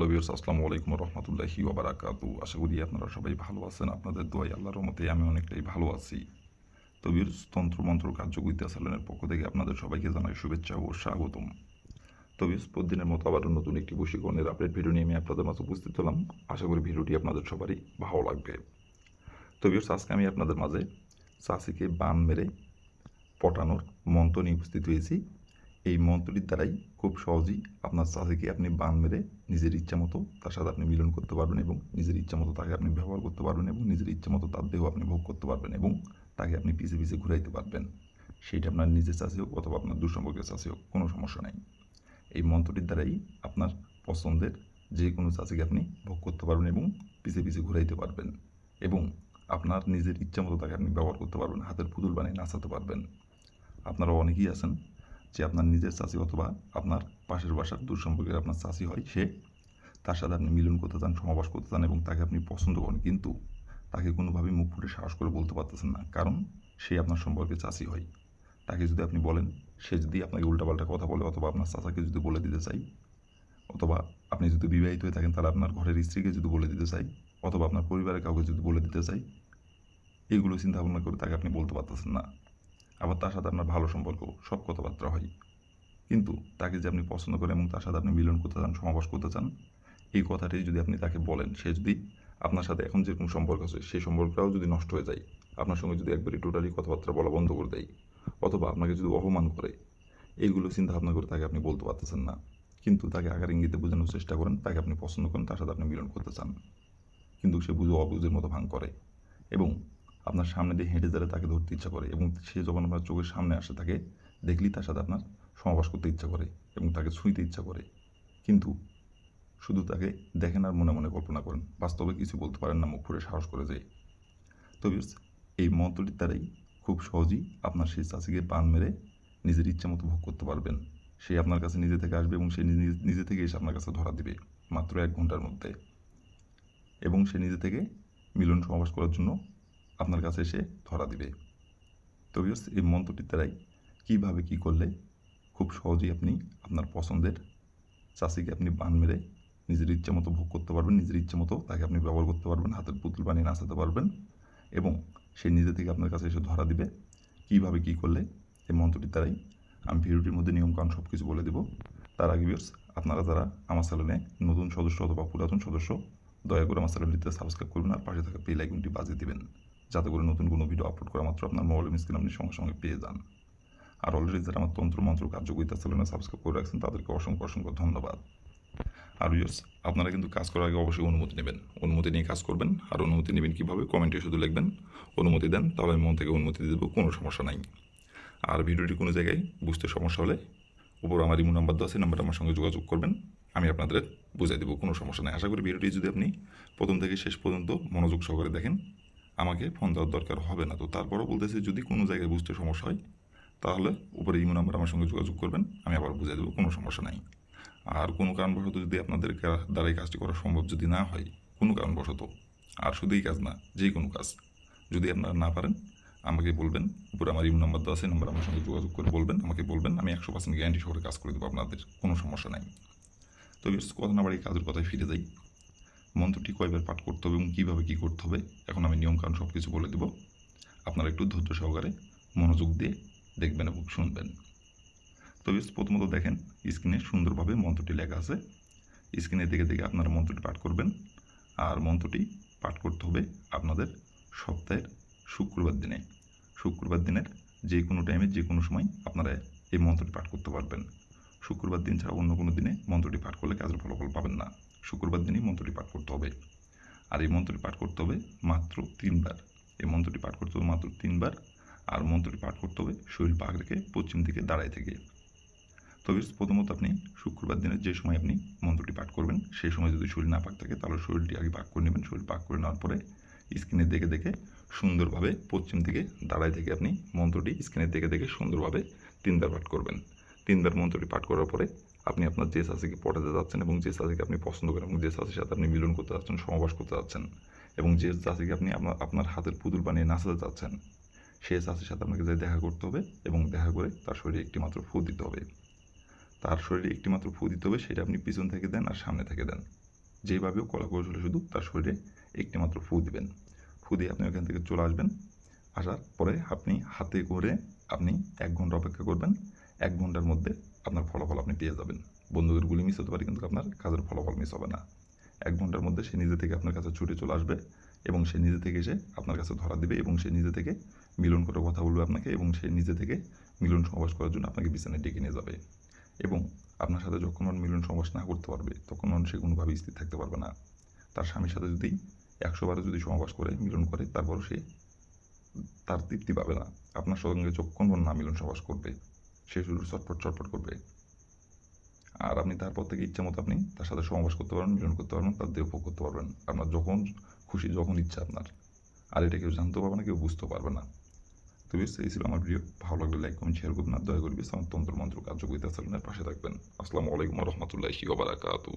Hello বিয়ার্স আসসালামু আলাইকুম রহমতুল্লাহি ওবারাকাতু আশা করি আপনারা সবাই ভালো আছেন। আপনাদের দোয়াই আল্লাহর রহমতে আমি অনেকটাই ভালো আছি। তো বিয়ার্স তন্ত্রমন্ত্র কার্যকরিতা সালনের পক্ষ থেকে আপনাদের সবাইকে জানাই শুভেচ্ছা ও স্বাগতম। তো বিয়ার্স প্রতিদিনের মতো আবার নতুন একটি বশীকরণের আপডেট ভিডিও নিয়ে আমি আপনাদের মাঝে উপস্থিত হলাম। আশা করি ভিডিওটি আপনাদের সবারই ভালো লাগবে। তো বিয়ার্স আজকে আমি আপনাদের মাঝে চাষিকে বান মেরে পটানোর মন্ত্র নিয়ে উপস্থিত হয়েছি। এই মন্ত্রটির দ্বারাই খুব সহজেই আপনার চাষিকে আপনি বান মেরে নিজের ইচ্ছা মতো তার সাথে আপনি মিলন করতে পারবেন এবং নিজের ইচ্ছা মতো তাকে আপনি ব্যবহার করতে পারবেন এবং নিজের ইচ্ছা মতো তার দেহ আপনি ভোগ করতে পারবেন এবং তাকে আপনি পিছে পিছে ঘুরাইতে পারবেন। সেইটা আপনার নিজের চাষি হোক অথবা আপনার দুঃসম্পর্কের চাষি হোক, কোনো সমস্যা নাই। এই মন্ত্রটির দ্বারাই আপনার পছন্দের যে কোনো চাষিকে আপনি ভোগ করতে পারবেন এবং পিছে পিছে ঘুরাইতে পারবেন এবং আপনার নিজের ইচ্ছা মতো তাকে আপনি ব্যবহার করতে পারবেন, হাতের পুতুল বানিয়ে নাচাতে পারবেন। আপনারা অনেকেই আছেন যে আপনার নিজের চাষি অথবা আপনার পাশের বাসার দূর সম্পর্কের আপনার চাষি হয়, সে তার সাথে আপনি মিলন করতে চান, সমাবাস করতে চান এবং তাকে আপনি পছন্দ করেন, কিন্তু তাকে কোনোভাবেই মুখ ফুটে সাহস করে বলতে পারতেছেন না, কারণ সে আপনার সম্পর্কে চাষি হয়। তাকে যদি আপনি বলেন, সে যদি আপনাকে উল্টাপাল্টা কথা বলে অথবা আপনার চাচাকে যদি বলে দিতে চাই অথবা আপনি যদি বিবাহিত হয়ে থাকেন, তাহলে আপনার ঘরের স্ত্রীকে যদি বলে দিতে চাই অথবা আপনার পরিবারের কাউকে যদি বলে দিতে চাই এইগুলো চিন্তা ভাবনা করে তাকে আপনি বলতে পারতেছেন না। আবার তার সাথে আপনার ভালো সম্পর্ক, সব কথাবার্তা হয়। কিন্তু তাকে যে আপনি পছন্দ করেন এবং তার সাথে আপনি মিলন করতে চান সমাবাস করতে চান, এই কথাটি যদি আপনি তাকে বলেন, সে যদি আপনার সাথে এখন যেরকম সম্পর্ক আছে, সেই সম্পর্কটাও যদি নষ্ট হয়ে যায়, আপনার সঙ্গে যদি একবারই টোটালি কথাবার্তা বলা বন্ধ করে দেয়, অথবা আপনাকে যদি অপমান করে, এইগুলো চিন্তা ভাবনা করে তাকে আপনি বলতে পারতেছেন না। কিন্তু তাকে আগার ইঙ্গিতে বোঝানোর চেষ্টা করেন, তাকে আপনি পছন্দ করেন, তার সাথে আপনি মিলন করতে চান। কিন্তু সে বুঝে অবুঝের মতো ভাঙ করে। এবং আপনার সামনে দিয়ে হেঁটে যারা তাকে ধরতে ইচ্ছা করে এবং সে যখন আপনার চোখের সামনে আসে তাকে দেখলেই তার সাথে আপনার সমাবাস করতে ইচ্ছা করে এবং তাকে ছুঁইতে ইচ্ছা করে। কিন্তু শুধু তাকে দেখেন আর মনে মনে কল্পনা করেন, বাস্তবে কিছু বলতে পারেন না, মুখ ফুরে সাহস করে যায় তবে এই মন্ত্রটির দ্বারাই খুব সহজেই আপনার সেই চাষিকে পান মেরে নিজের ইচ্ছা মতো ভোগ করতে পারবেন। সে আপনার কাছে নিজে থেকে আসবে এবং সে নিজে- নিজে থেকে এসে আপনার কাছে ধরা দিবে মাত্র এক ঘণ্টার মধ্যে। এবং সে নিজে থেকে মিলন সমাবাস করার জন্য আপনার কাছে এসে ধরা দিবে। তো এই মন্ত্রটির দ্বারাই কীভাবে কী করলে খুব সহজেই আপনি আপনার পছন্দের চাষিকে আপনি বান মেরে নিজের ইচ্ছা মতো ভোগ করতে পারবেন, নিজের ইচ্ছা মতো তাকে আপনি ব্যবহার করতে পারবেন, হাতের পুতুল বানিয়ে নাচাতে পারবেন এবং সে নিজে থেকে আপনার কাছে এসে ধরা দিবে। কীভাবে কী করলে এই মন্ত্রটির দ্বারাই আমি ভিডিওটির মধ্যে নিয়মকানুন সব কিছু বলে দেব। তার আগে ভিউয়ার্স আপনারা যারা আমার চ্যানেলে নতুন সদস্য অথবা পুরাতন সদস্য, দয়া করে আমার চ্যানেলটিতে সাবস্ক্রাইব করবেন আর পাশে থাকা বেল আইকনটি বাজিয়ে দিবেন। যাতে করে নতুন কোনো ভিডিও আপলোড করা মাত্র আপনার মোবাইল স্ক্রিন আপনি সঙ্গে সঙ্গে পেয়ে যান। আর অলরেডি যারা আমার তন্ত্র মন্ত্র কার্যকরিতা চ্যানেলে সাবস্ক্রাইব করে রাখছেন, তাদেরকে অসংখ্য অসংখ্য ধন্যবাদ। আর ইয়র্স আপনারা কিন্তু কাজ করার আগে অবশ্যই অনুমতি নেবেন। অনুমতি নিয়ে কাজ করবেন। আর অনুমতি নেবেন কীভাবে? কমেন্টে শুধু লিখবেন, অনুমতি দেন, তাহলে আমি মন থেকে অনুমতি দিয়ে দেবো, কোনো সমস্যা নাই। আর ভিডিওটি কোনো জায়গায় বুঝতে সমস্যা হলে উপর আমার ইমো নাম্বার দেওয়া আছে নাম্বারটা আমার সঙ্গে যোগাযোগ করবেন। আমি আপনাদের বুঝাই দেবো, কোনো সমস্যা নেই। আশা করি ভিডিওটি যদি আপনি প্রথম থেকে শেষ পর্যন্ত মনোযোগ সহকারে দেখেন আমাকে ফোন দেওয়ার দরকার হবে না। তো তারপরও বলতেছে, যদি কোনো জায়গায় বুঝতে সমস্যা হয়, তাহলে উপরে ইমো নাম্বার আমার সঙ্গে যোগাযোগ করবেন, আমি আবার বুঝাই দেবো, কোনো সমস্যা নাই। আর কোনো কারণবশত যদি আপনাদের কা- দ্বারা এই কাজটি করা সম্ভব যদি না হয়, কোনো কারণবশত। আর শুধু এই কাজ না, যে কোনো কাজ। যদি আপনারা না পারেন, আমাকে বলবেন, উপরে আমার ইমো নাম্বার দেওয়া আছে নাম্বার আমার সঙ্গে যোগাযোগ করে বলবেন, আমাকে বলবেন, আমি একশো পার্সেন্ট গ্যারান্টি সহকারে কাজ করে দেবো, আপনাদের কোনো সমস্যা নাই। তো কথা না বাড়ি কাজের কথায় ফিরে যাই। মন্ত্রটি কয়বার পাঠ করতে হবে এবং কীভাবে কী করতে হবে, এখন আমি নিয়মকানুন সব কিছু বলে দেবো। আপনারা একটু ধৈর্য সহকারে মনোযোগ দিয়ে দেখবেন এবং শুনবেন। তো বেশ, প্রথমত দেখেন, স্ক্রিনে সুন্দরভাবে মন্ত্রটি লেখা আছে। স্ক্রিনে দেখে দেখে আপনারা মন্ত্রটি পাঠ করবেন। আর মন্ত্রটি পাঠ করতে হবে আপনাদের সপ্তাহের শুক্রবার দিনে। শুক্রবার দিনের যে কোনো টাইমে যে কোনো সময় আপনারা এই মন্ত্রটি পাঠ করতে পারবেন। শুক্রবার দিন ছাড়া অন্য কোনো দিনে মন্ত্রটি পাঠ করলে কাজের ফলাফল পাবেন না। শুক্রবার দিনই মন্ত্রটি পাঠ করতে হবে। আর এই মন্ত্রটি পাঠ করতে হবে মাত্র তিনবার। এই মন্ত্রটি পাঠ করতে হবে মাত্র তিনবার। আর মন্ত্রটি পাঠ করতে হবে শরীর পাক রেখে পশ্চিম দিকে দাঁড়ায় থেকে। তবে প্রথমত আপনি শুক্রবার দিনের যে সময় আপনি মন্ত্রটি পাঠ করবেন সেই সময় যদি শরীর না পাক থাকে, তাহলে শরীরটি আগে পাক করে নেবেন। শরীর পাক করে নেওয়ার পরে স্ক্রিনে দেখে দেখে সুন্দরভাবে পশ্চিম দিকে দাঁড়ায় থেকে আপনি মন্ত্রটি স্ক্রিনে দেখে দেখে সুন্দরভাবে তিনবার পাঠ করবেন। তিনবার মন্ত্রটি পাঠ করার পরে আপনি আপনার যে শাসিকে পটাতে যাচ্ছেন এবং যে শাসিকে আপনি পছন্দ করেন এবং যে শাসির সাথে আপনি মিলন করতে যাচ্ছেন সমাবাস করতে যাচ্ছেন এবং যে চাষিকে আপনি আপনার আপনার হাতের পুতুল বানিয়ে নাচাতে চাচ্ছেন সেই চাষির সাথে আপনাকে যাই দেখা করতে হবে এবং দেখা করে তার শরীরে একটি মাত্র ফু দিতে হবে। তার শরীরে একটি মাত্র ফু দিতে হবে, সেটা আপনি পিছন থেকে দেন আর সামনে থেকে দেন। যেভাবেও কলা কৌশলে শুধু তার শরীরে একটি মাত্র ফু দিবেন। ফু দিয়ে আপনি ওখান থেকে চলে আসবেন। আসার পরে আপনি হাতে করে আপনি এক ঘণ্টা অপেক্ষা করবেন। এক ঘণ্টার মধ্যে আপনার ফলাফল আপনি পেয়ে যাবেন। বন্দুকের গুলি মিস হতে পারে, কিন্তু আপনার কাজের ফলাফল মিস হবে না। এক ঘণ্টার মধ্যে সে নিজে থেকে আপনার কাছে ছুটে চলে আসবে এবং সে নিজে থেকে এসে আপনার কাছে ধরা দিবে এবং সে নিজে থেকে মিলন করে কথা বলবে আপনাকে এবং সে নিজে থেকে মিলন সমাবেশ করার জন্য আপনাকে বিছানায় ডেকে নিয়ে যাবে। এবং আপনার সাথে যখন ওর মিলন সমাবেশ না করতে পারবে, তখন ওর সে কোনোভাবে স্থির থাকতে পারবে না। তার স্বামীর সাথে যদি একশো বারে যদি সমাবেশ করে, মিলন করে, তারপরও সে তার তৃপ্তি পাবে না। আপনার সঙ্গে যখন না মিলন সমাবেশ করবে সে শুধু চটপট চটপট করবে। আর আপনি তারপর থেকে ইচ্ছা মতো আপনি তার সাথে সমাবেশ করতে পারবেন, মিলন করতে পারবেন, তার দেহ উপভোগ করতে পারবেন। আপনার যখন খুশি, যখন ইচ্ছা আপনার। আর এটা কেউ জানতেও পারবে না, কেউ বুঝতেও পারবে না। তো বেশ, এই ছিল আমার ভিডিও। ভালো লাগলে লাইক কমেন্ট শেয়ার করবেন আর দয়া করবে আমার তন্ত্র মন্ত্র কার্যকরিতা চ্যানেলের পাশে থাকবেন। আসসালামু আলাইকুম রহমতুল্লাহি ওবারাকাতু